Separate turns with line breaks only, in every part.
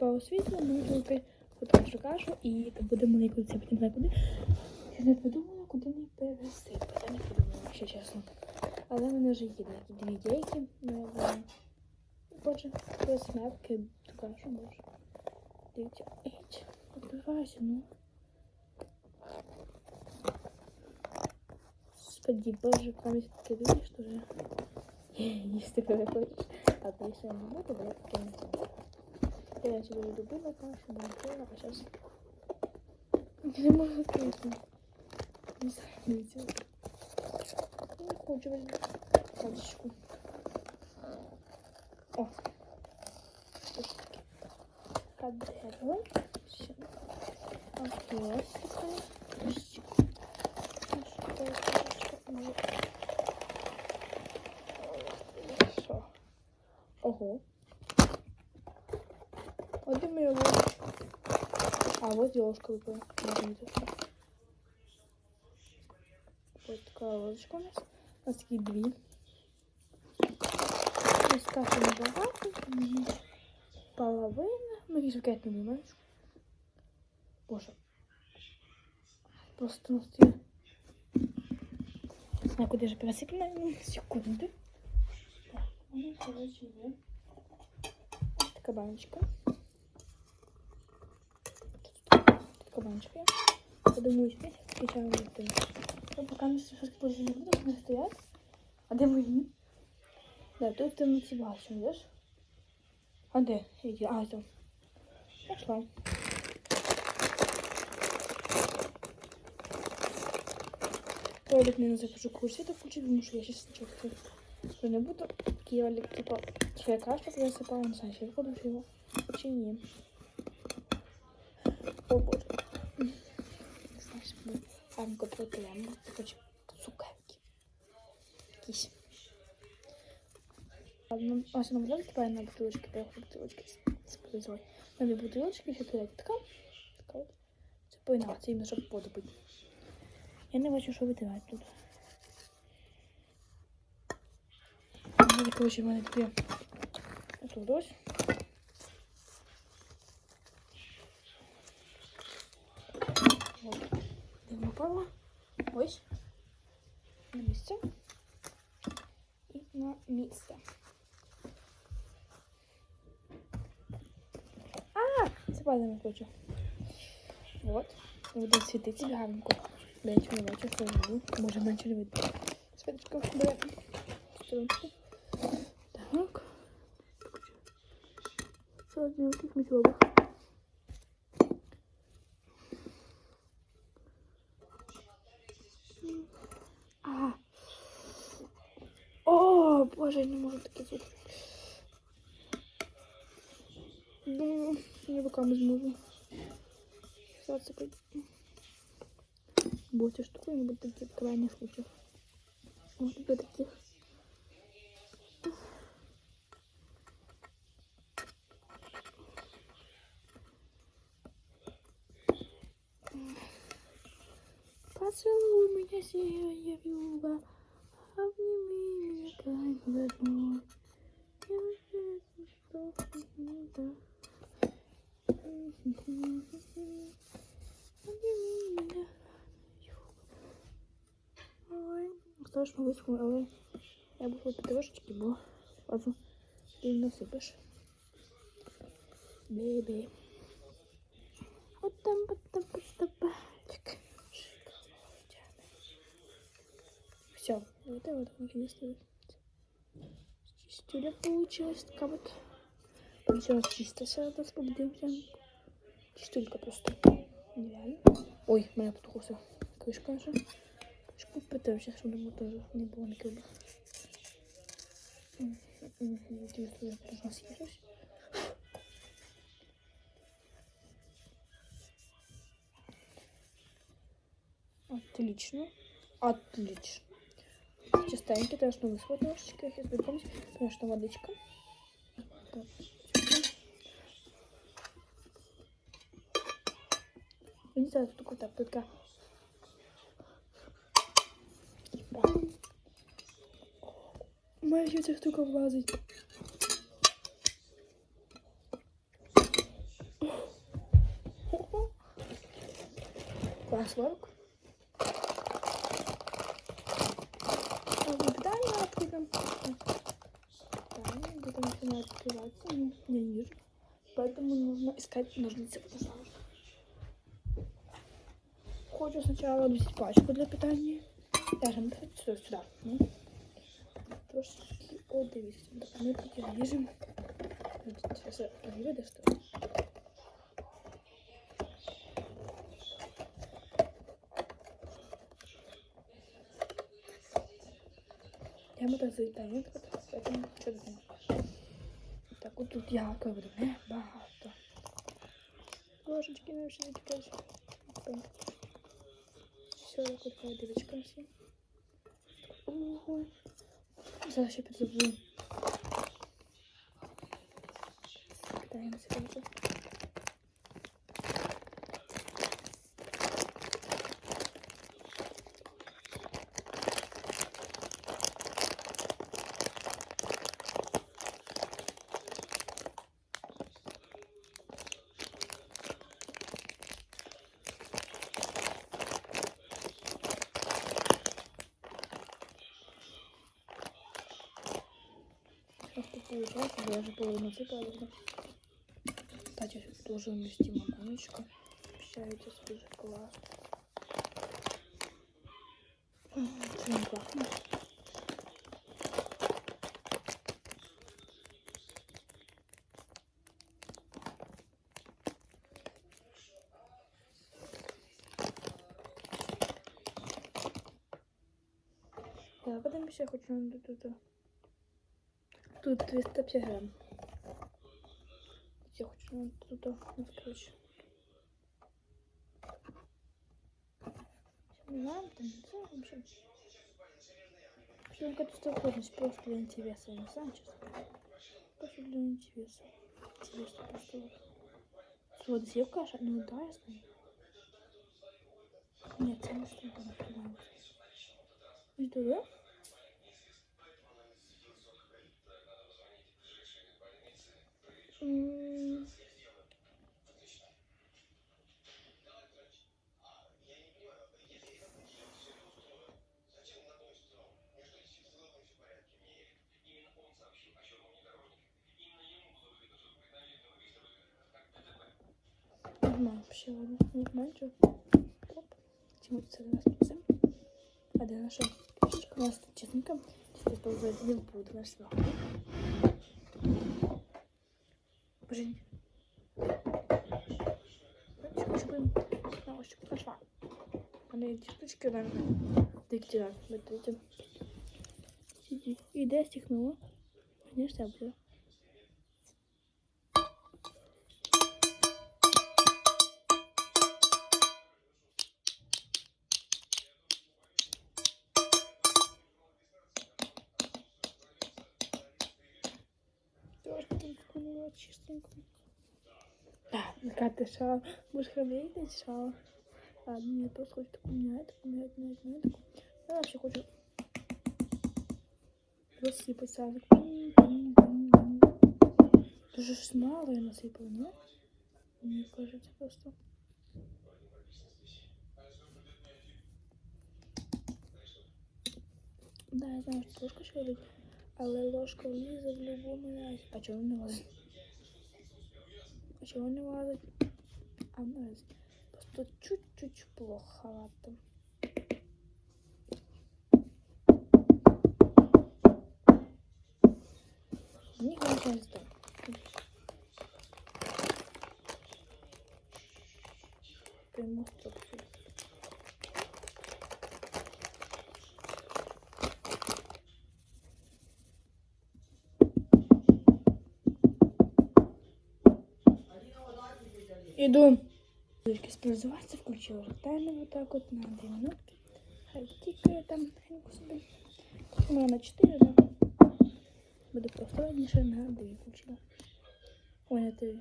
по освітлю, мені думки потім кашу і будемо лікуватися, потім не куди. Я не подумала, куди мені перевести. Я не подумала, якщо чесно. Але в мене вже є такі дві ідейки. Ну, боже, просто м'ятки, ту кашу може. Дивіться, еть, відбиваюся, ну. Господи, боже, пам'ять таке видно, що вже їсти коли хочеш. А то ще не можу, бо я таке не можу. Знаю. Я раньше буду любила кашу, бомбила, а сейчас не можу открыть. Не знаю, видите. Не хочу возьму кадочку. О. Кадеру. Все. Ось такая. Кадочку. Хорошо. Ого. А где моя ложечка? А, вот ложка выпала. Возьмите. Вот такая ложечка у нас. У нас такие две. Ось каша небагато. Мгм. Половина. Ну, якийсь пакет не знаєш. Боже. Просто у нас є. Не знаю, куди ж пересипана. Ну, секунди. Так, у мене, коротше, є. Ось така баночка. Така баночка є. Я думаю, здесь включаємо воду. Ну, поки ми щось позже не буде, вони стоять. А де мої? Да, тут ти не ці бачу, видиш? А де? Іди. А, то. Пішла. Толік не захожу курсі, то включу, тому що я щас нічого такого не буду. Кіолік, типа, чи я кашу пересипала, не знаю, чи я виходжу його, чи ні. О, боже. сам купив прямо. Короче, цукавки. Якісь. Ну, ось нам вдруг тепер на бутылочки, поїхав бутылочки спозорить. Нові бутылочки, ще туди така. Така от. Це именно чтобы іменно, щоб. Я не хочу що витирати тут. Ну, Короче, в мене таке. Тут. Де випала? Ось. На місце. І на місце. А, це падає хочу. Вот. Буде світитися гарненько. Я нічого не бачу, що я буду. Може, менше не видно. Світочка бере. Сторонку. Так. Це один у таких мітробах. Боже, я не можу таке звук. Думаю, я руками зможу. Зацепить. Бо цю штуку не буде таких крайних случаїв. Ось тут таких. Поцелуй меня, сияя вьюга, как возможно. Я уверен, что не да. Обними меня, Ой, оставиш маличку, але я буду пити трошечки, бо одразу ти не насипеш. Бебе. От там, от там, от там. Все, вот это вот наконец-то. Чистюля получилась, такая вот. Все чисто сейчас побудемся. Чистюлька просто. Нереально. Ой, моя потухла крышка наша. Крышку подивився, щоб думаю, теж не було ніколи. Надіюсь, що я должна съесть. Отлично. Отлично частенький, треба, что мы немножечко, сейчас припомнить, потому что водичка. Так. Я не знаю, тут какая-то пытка. Моя сердце только влазить. Класс, лайк. Питание открытым. Питание, где-то начинает открываться, но я не вижу. Поэтому нужно искать ножницы, пожалуйста. Хочу сначала взять пачку для питания. Даже не сюда, сюда. Ну, трошки, о, дивіться. Ми потім ріжемо. Зараз я провірю, де що. Я буду за інтернет, поэтому що думаю. Так, от тут яблука буде небагато. Ложечки не ще відкрити. Все, як от така дивичка всі. Ого. Зараз ще підзабуду. Питаємо тут получается, я уже половину возьму. Кстати, тоже уместима баночка. Общается свежий класс. Очень пахнет. Да, потом еще хочу тут, тут, тут. Тут 350 грамм. Я хочу тут. Не знаю, там не знаю вообще. Что какая-то стопроцентность просто для интереса, не знаю, честно. Просто для интереса. Интересно просто. вот. Вот съел каша? Ну да, я знаю. Нет, я не знаю, как она называется. Что, да? М, Нормально, вообще ладно. Не что. Оп. Тимур целый раз пиццем. А да, наша книжечка у нас тут честненько. Теперь ползать не буду наш слова. Ощупь пошла. Она эти штучки, эти. Сиди. И да, стихнула. Конечно, я буду. Трошки чистенько. Да, Катя шала. Будешь храбреть, шала. Ладно, я просто хочу так поменять, поменять, поменять, поменять. Я вообще хочу рассыпать сразу. Тоже ж мало я насыпала, нет? Мне кажется, просто. Да, я знаю, що ложка ще робить, але ложка влізе в будь-якому разі. А чого не лазить? А чого не лазить? А не лазить. Просто чуть-чуть плоховато. Мені хочеться здати. Прямо Иду. Дочки спрозываться, включила таймер вот так вот на 2 минутки. Хай тикає там тихенько собі. У мене на 4, да? Буде просто раніше на 2 включила. Ой, на 3.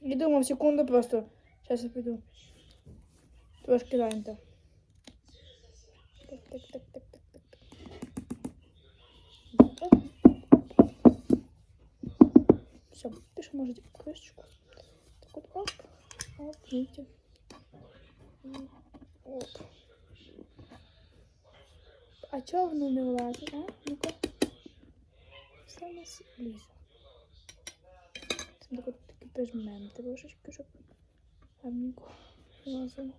Не думав секунду просто. Сейчас я піду. Трошки зайнято. Еще можете крышечку. Так вот, оп, оп, видите. Оп. А чого воно не влазить, а? Ну-ка. Все у нас лізе. Це так от таки прижмемо трошечки, щоб гарненько влазило.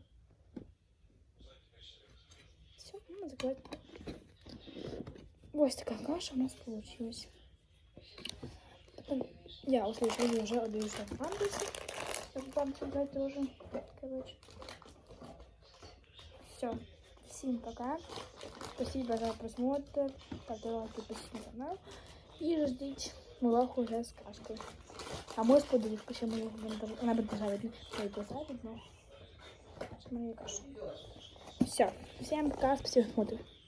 Все, ну, закривати. Ось така каша у нас получилась. Я услышала уже одеваться в пандусе. Как вам сказать тоже. Короче. Все. Всем пока. Спасибо за просмотр. Ставьте лайки, подписывайтесь на канал. И ждите влог уже с кашкой. А может подивитися, почему она будет держать видно. Ой, глаза видно. С моей кашей. Все. Всем пока. Спасибо за просмотр.